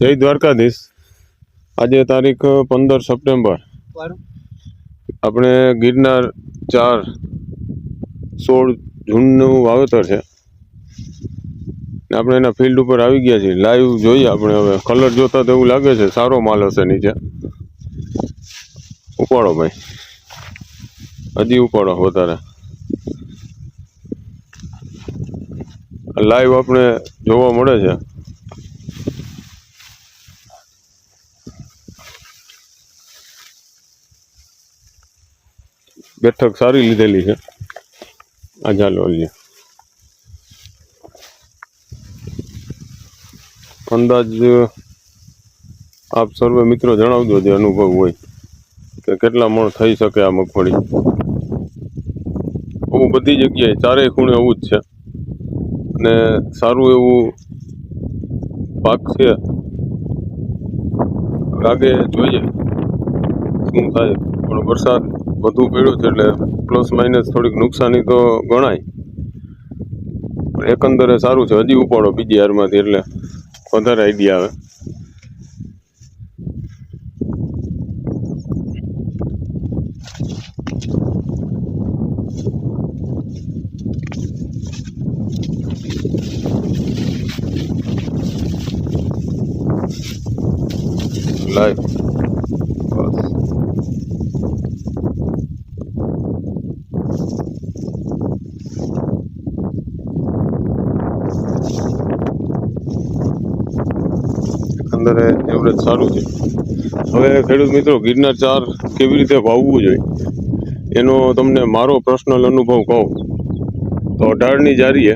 જય દ્વારકાધીશ. આજે તારીખ પંદર સપ્ટેમ્બર. આપણે ગિરનાર ચાર સોળ જૂનનું વાવેતર છે. આપણે એના ફિલ્ડ ઉપર આવી ગયા છીએ. લાઈવ જોઈએ આપણે હવે. કલર જોતા તો એવું લાગે છે. સારો માલ હશે નીચે. ઉપાડો ભાઈ. હજી ઉપાડો વધારે. લાઈવ આપણે જોવા મળે છે. બેઠક સારી લીધેલી છે. આ ચાલો અંદાજ, આપ સર્વે મિત્રો જણાવજો જે અનુભવ હોય કે કેટલા મણ થઈ શકે આ મગફળી. આવું બધી જગ્યાએ ચારેય ખૂણે આવું જ છે. અને સારું એવું પાક છે. લાગે જોઈએ. શું થાય? પણ વરસાદ વધુ પડ્યો છે એટલે પ્લસ માઇનસ થોડીક નુકસાની તો ગણાય. પણ એકંદરે સારું છે. હજી ઉપાડો બીજી હારમાંથી એટલે વધારે આઈડિયા આવે. લાઈવ બસ એકંદરે એવરેજ સારું છે. હવે ખેડૂત મિત્રો, ગિરનાર ચાર કેવી રીતે વાવવું જોઈએ? એનો તમને મારો પર્સનલ અનુભવ કહું. તો અઢારની જારીએ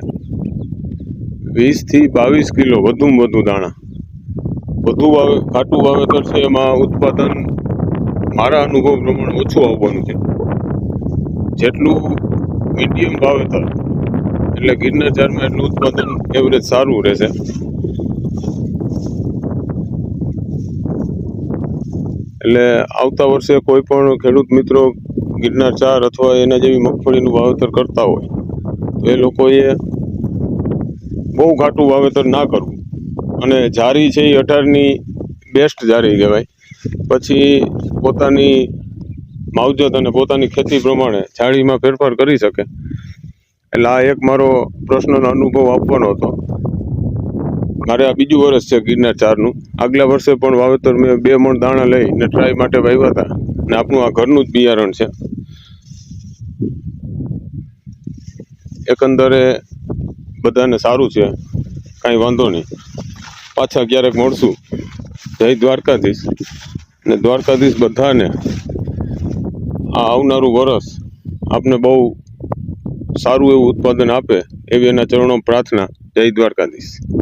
વીસથી બાવીસ કિલો વધુમાં વધુ દાણા. વધુ વાવે, ખાટું વાવેતર છે, એમાં ઉત્પાદન મારા અનુભવ પ્રમાણે ઓછું આવવાનું છે. જેટલું મીડિયમ વાવેતર, એટલે ગિરનાર ચારમાં એટલું ઉત્પાદન એવરેજ સારું રહેશે. એટલે આવતા વર્ષે કોઈ પણ ખેડૂત મિત્રો ગિરનાર ચાર અથવા એના જેવી મગફળીનું વાવેતર કરતા હોય, તો એ લોકોએ બહુ ઘાટું વાવેતર ના કરવું. અને જારી છે એ અઢારની બેસ્ટ જારી કહેવાય. પછી પોતાની માવજત અને પોતાની ખેતી પ્રમાણે જાળીમાં ફેરફાર કરી શકે. એટલે આ એક મારો પ્રશ્નનો અનુભવ આપવાનો હતો. મારે આ બીજું વર્ષ છે ગિરનાર ચારનું. આગલા વર્ષે પણ વાવેતર મેં બે મણ દાણા લઈને ટ્રાય માટે વાવ્યા હતા. ને આપણું આ ઘરનું જ બિયારણ છે. એકંદરે બધાને સારું છે. કાંઈ વાંધો નહીં. પાછા ક્યારેક મળશું. જય દ્વારકાધીશ. ને દ્વારકાધીશ બધાને આ આવનારું વરસ આપને બહુ સારું એવું ઉત્પાદન આપે એવી એના ચરણો પ્રાર્થના. જય દ્વારકાધીશ.